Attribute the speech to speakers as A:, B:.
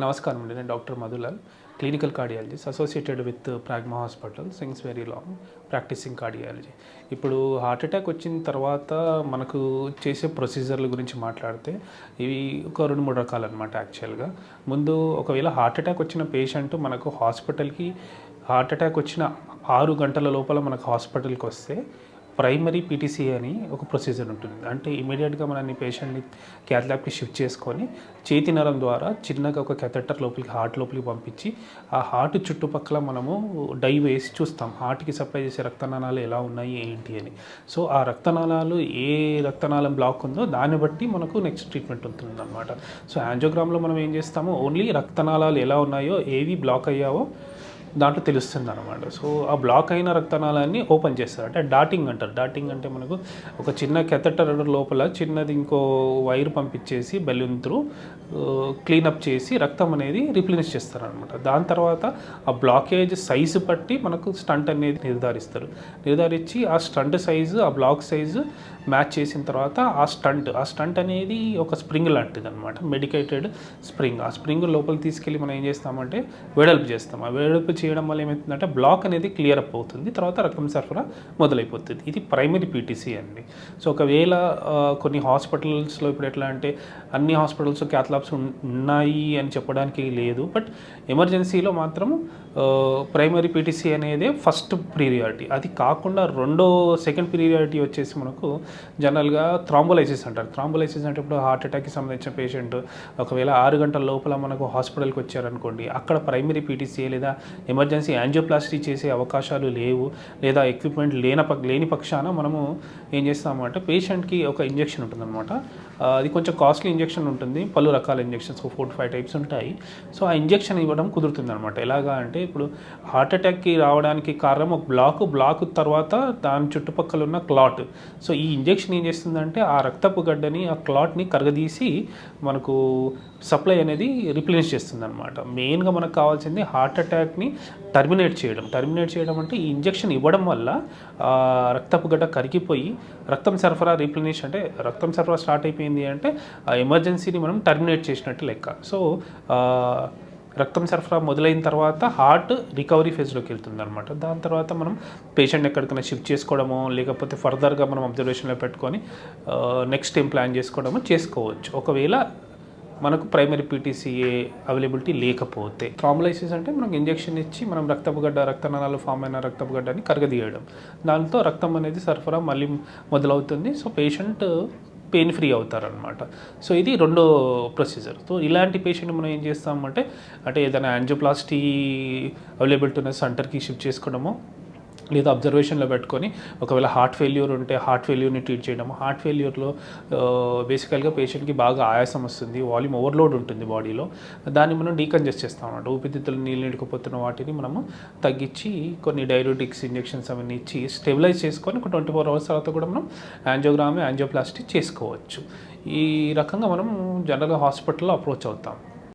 A: నమస్కారం అండి. నేను doctor Madhulal clinical cardiologist associated with Pragma hospital since very long practising cardiology. ఇప్పుడు heart attack వచ్చిన తర్వాత మనకు చేసే ప్రొసీజర్ల గురించి మాట్లాడితే ఇవి ఒక రెండు మూడు రకాలు అనమాట యాక్చువల్గా. ముందు ఒకవేళ హార్ట్ అటాక్ వచ్చిన పేషెంట్ మనకు హాస్పిటల్కి హార్ట్ అటాక్ వచ్చిన ఆరు గంటల లోపల మనకు హాస్పిటల్కి వస్తే ప్రైమరీ పీటీసీ అని ఒక ప్రొసీజర్ ఉంటుంది. అంటే ఇమీడియట్గా మనల్ని పేషెంట్ని క్యాథ్లాబ్కి షిఫ్ట్ చేసుకొని చేతి నరం ద్వారా చిన్నగా ఒక కెథెటర్ లోపలికి హార్ట్ లోపలికి పంపించి ఆ హార్ట్ చుట్టుపక్కల మనము డై వేసి చూస్తాం. హార్ట్కి సప్లై చేసే రక్తనాళాలు ఎలా ఉన్నాయి ఏంటి అని. సో ఆ రక్తనాళాలు ఏ రక్తనాళం బ్లాక్ ఉందో దాన్ని బట్టి మనకు నెక్స్ట్ ట్రీట్మెంట్ ఉంటుంది అనమాట సో యాంజోగ్రామ్లో మనం ఏం చేస్తాము? ఓన్లీ రక్తనాళాలు ఎలా ఉన్నాయో ఏవి బ్లాక్ అయ్యావో దాంట్లో తెలుస్తుంది అనమాట సో ఆ బ్లాక్ అయిన రక్తనాళాన్ని ఓపెన్ చేస్తారు. అంటే డాటింగ్ అంటారు. డాటింగ్ అంటే మనకు ఒక చిన్న కెథటర్ లోపల చిన్నది ఇంకో వైర్ పంపించేసి బెలూన్ త్రూ క్లీనప్ చేసి రక్తం అనేది రిప్లినిష్ చేస్తారు అనమాట దాని తర్వాత ఆ బ్లాకేజ్ సైజు బట్టి మనకు స్టంట్ అనేది నిర్ధారిస్తారు. నిర్ధారించి ఆ స్టంట్ సైజు ఆ బ్లాక్ సైజు మ్యాచ్ చేసిన తర్వాత ఆ స్టంట్ ఆ స్టంట్ అనేది ఒక స్ప్రింగ్ లాంటిది అనమాట మెడికేటెడ్ స్ప్రింగ్. ఆ స్ప్రింగ్ లోపలికి తీసుకెళ్ళి మనం ఏం చేస్తామంటే వెడల్పు చేస్తాం. ఆ వెడల్పు చేయడం వల్ల ఏమవుతుందంటే బ్లాక్ అనేది క్లియర్ అప్ అవుతుంది. తర్వాత రక్తం సరఫరా మొదలైపోతుంది. ఇది ప్రైమరీ పీటీసీ అండి. సో ఒకవేళ కొన్ని హాస్పిటల్స్లో ఇప్పుడు ఎట్లా అంటే అన్ని హాస్పిటల్స్ క్యాథలాబ్స్ ఉన్నాయి అని చెప్పడానికి లేదు. బట్ ఎమర్జెన్సీలో మాత్రం ప్రైమరీ పీటీసీ అనేది ఫస్ట్ ప్రియారిటీ అది కాకుండా రెండో సెకండ్ ప్రియారిటీ వచ్చేసి మనకు జనరల్గా థ్రాంబోలైసిస్ అంటారు. థ్రాంబోలైసిస్ అంటే ఇప్పుడు హార్ట్ అటాక్కి సంబంధించిన పేషెంట్ ఒకవేళ ఆరు గంటల లోపల మనకు హాస్పిటల్కి వచ్చారనుకోండి అక్కడ ప్రైమరీ పీటీసీ లేదా ఎమర్జెన్సీ యాంజియోప్లాస్టీ చేసే అవకాశాలు లేవు లేదా ఎక్విప్మెంట్ లేన ప లేని పక్షాన మనము ఏం చేస్తామంటే పేషెంట్కి ఒక ఇంజెక్షన్ ఉంటుందన్నమాట. అది కొంచెం కాస్ట్లీ ఇంజెక్షన్ ఉంటుంది. పలు రకాల ఇంజెక్షన్స్ ఫోర్ ఫైవ్ టైప్స్ ఉంటాయి. సో ఆ ఇంజెక్షన్ ఇవ్వడం కుదురుతుంది అనమాట ఎలాగా అంటే ఇప్పుడు హార్ట్ అటాక్కి రావడానికి కారణం ఒక బ్లాక్ బ్లాక్ తర్వాత దాని చుట్టుపక్కల ఉన్న క్లాట్ సో ఈ ఇంజెక్షన్ ఏం చేస్తుందంటే ఆ రక్తపు గడ్డని ఆ క్లాట్ని కరగదీసి మనకు సప్లై అనేది రిప్లేస్ చేస్తుంది అనమాట మెయిన్గా మనకు కావాల్సింది హార్ట్ అటాక్ని టర్మినేట్ చేయడం. టర్మినేట్ చేయడం అంటే ఈ ఇంజెక్షన్ ఇవ్వడం వల్ల రక్తపు గడ్డ కరిగిపోయి రక్తం సరఫరా రీప్లెనిష్ అంటే రక్తం సరఫరా స్టార్ట్ అయిపోయింది అంటే ఆ ఎమర్జెన్సీని మనం టర్మినేట్ చేసినట్టు లెక్క. సో రక్తం సరఫరా మొదలైన తర్వాత హార్ట్ రికవరీ ఫేజ్లోకి వెళ్తుంది అనమాట దాని తర్వాత మనం పేషెంట్ ఎక్కడికైనా షిఫ్ట్ చేసుకోవడమో లేకపోతే ఫర్దర్గా మనం అబ్జర్వేషన్లో పెట్టుకొని నెక్స్ట్ టైం ప్లాన్ చేసుకోవడమో చేసుకోవచ్చు. ఒకవేళ మనకు ప్రైమరీ పీటీసీఏ అవైలబిలిటీ లేకపోతే థ్రాంబలైసిస్ అంటే మనకు ఇంజెక్షన్ ఇచ్చి మనం రక్తపు గడ్డ రక్తనాళాలు ఫామ్ అయిన రక్తపు గడ్డని కరగదీయడం. దాంతో రక్తం అనేది సరఫరా మళ్ళీ మొదలవుతుంది. సో పేషెంట్ పెయిన్ ఫ్రీ అవుతారనమాట సో ఇది రెండో ప్రొసీజర్ సో ఇలాంటి పేషెంట్ మనం ఏం చేస్తామంటే అంటే ఏదైనా యాంజియోప్లాస్టీ అవైలబిలిటీ ఉన్న సెంటర్కి షిఫ్ట్ చేసుకోవడము లేదా అబ్జర్వేషన్లో పెట్టుకొని ఒకవేళ హార్ట్ ఫెయిల్యూర్ ఉంటే హార్ట్ ఫెయిల్యూర్ని ట్రీట్ చేయడం హార్ట్ ఫెయిల్యూర్లో బేసికల్గా పేషెంట్కి బాగా ఆయాసం వస్తుంది వాల్యూమ్ ఓవర్లోడ్ ఉంటుంది బాడీలో దాన్ని మనం డీకంజెస్ట్ చేస్తాం అన్నమాట. ఊపిరితిత్తులు నీళ్ళు నిండుకుపోతున్న వాటిని మనము తగ్గించి కొన్ని డైరోటిక్స్ ఇంజెక్షన్స్ అవన్నీ ఇచ్చి స్టెబిలైజ్ చేసుకొని ఒక ట్వంటీ ఫోర్ అవర్స్ తర్వాత కూడా మనం యాంజియోగ్రామ్ యాంజియోప్లాస్టీ చేసుకోవచ్చు. ఈ రకంగా మనం జనరల్గా హాస్పిటల్లో అప్రోచ్ అవుతాం.